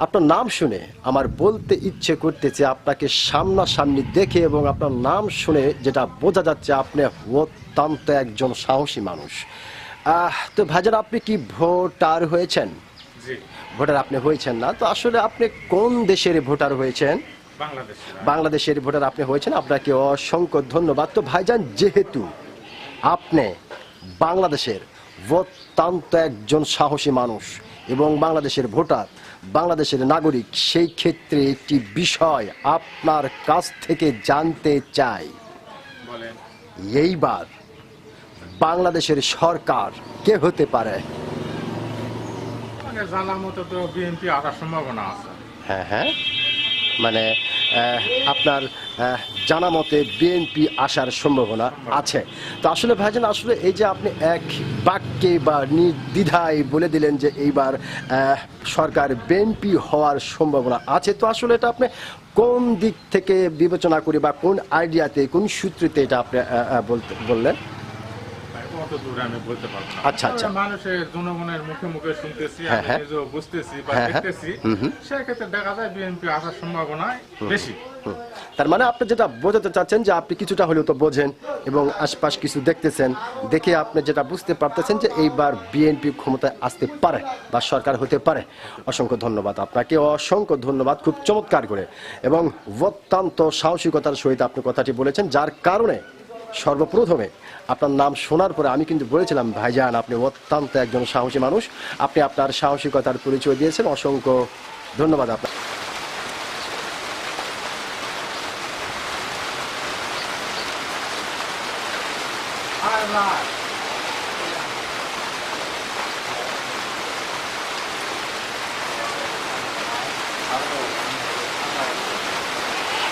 আপনার নাম শুনে আমার বলতে ইচ্ছে করতেছে আপনাকে সামনাসামনি দেখে এবং আপনার নাম শুনে যেটা বোঝা যাচ্ছে আপনি অত্যন্ত একজন সাহসী মানুষ। আহ, তো ভাইজান আপনি কি ভোটার হয়েছেন? ভোটার আপনি হয়েছেন না। তো আসলে আপনি কোন দেশের ভোটার হয়েছেন? বাংলাদেশের ভোটার আপনি হয়েছেন। আপনাকে অসংখ্য ধন্যবাদ। তো ভাইজান যেহেতু আপনি বাংলাদেশের অত্যন্ত একজন সাহসী মানুষ এবং বাংলাদেশের ভোটার বাংলাদেশের নাগরিক সেই ক্ষেত্রে একটি বিষয় আপনার কাছ থেকে জানতে চাই। এইবার বাংলাদেশের সরকার কে হতে পারে? মানে জানা মতো তো বিএনপি আসার সম্ভাবনা আছে। হ্যাঁ হ্যাঁ। মানে আপনার জানা মতে বিএনপি আসার সম্ভাবনা আছে। তো আসলে ভাইজান, আসলে এই যে আপনি এক বাক্যে বা নির্দ্বিধায় বলে দিলেন যে এইবার সরকার বিএনপি হওয়ার সম্ভাবনা আছে, তো আসলে এটা আপনি কোন দিক থেকে বিবেচনা করে বা কোন আইডিয়াতে, কোন সূত্রেতে এটা আপনি বলতে বললেন? ভাই, অত আমি বলতে পারব না আচ্ছা, আচ্ছা। মানুষের জনগণের মুখে মুখে শুনতেছি হ্যাঁ, হ্যাঁ। বুঝতেছি বা। দেখতেছি হুম, হুম। সেক্ষেত্রে দেখা যায় বিএনপি আসার সম্ভাবনা বেশি তার মানে আপনি যেটা বোঝাতে চাচ্ছেন যে আপনি কিছুটা হলেও তো বোঝেন এবং আশপাশ কিছু দেখতেছেন দেখে আপনি যেটা বুঝতে পারতেছেন যে এইবার বিএনপি ক্ষমতায় আসতে পারে বা সরকার হতে পারে অসংখ্য ধন্যবাদ আপনাকে অসংখ্য ধন্যবাদ খুব চমৎকার করে এবং অত্যন্ত সাহসিকতার সহিত আপনি কথাটি বলেছেন যার কারণে সর্বপ্রথমে আপনার নাম শোনার পরে আমি কিন্তু বলেছিলাম, ভাইজান, আপনি অত্যন্ত একজন সাহসী মানুষ। আপনি আপনার সাহসিকতার পরিচয় দিয়েছেন। অসংখ্য ধন্যবাদ আপনার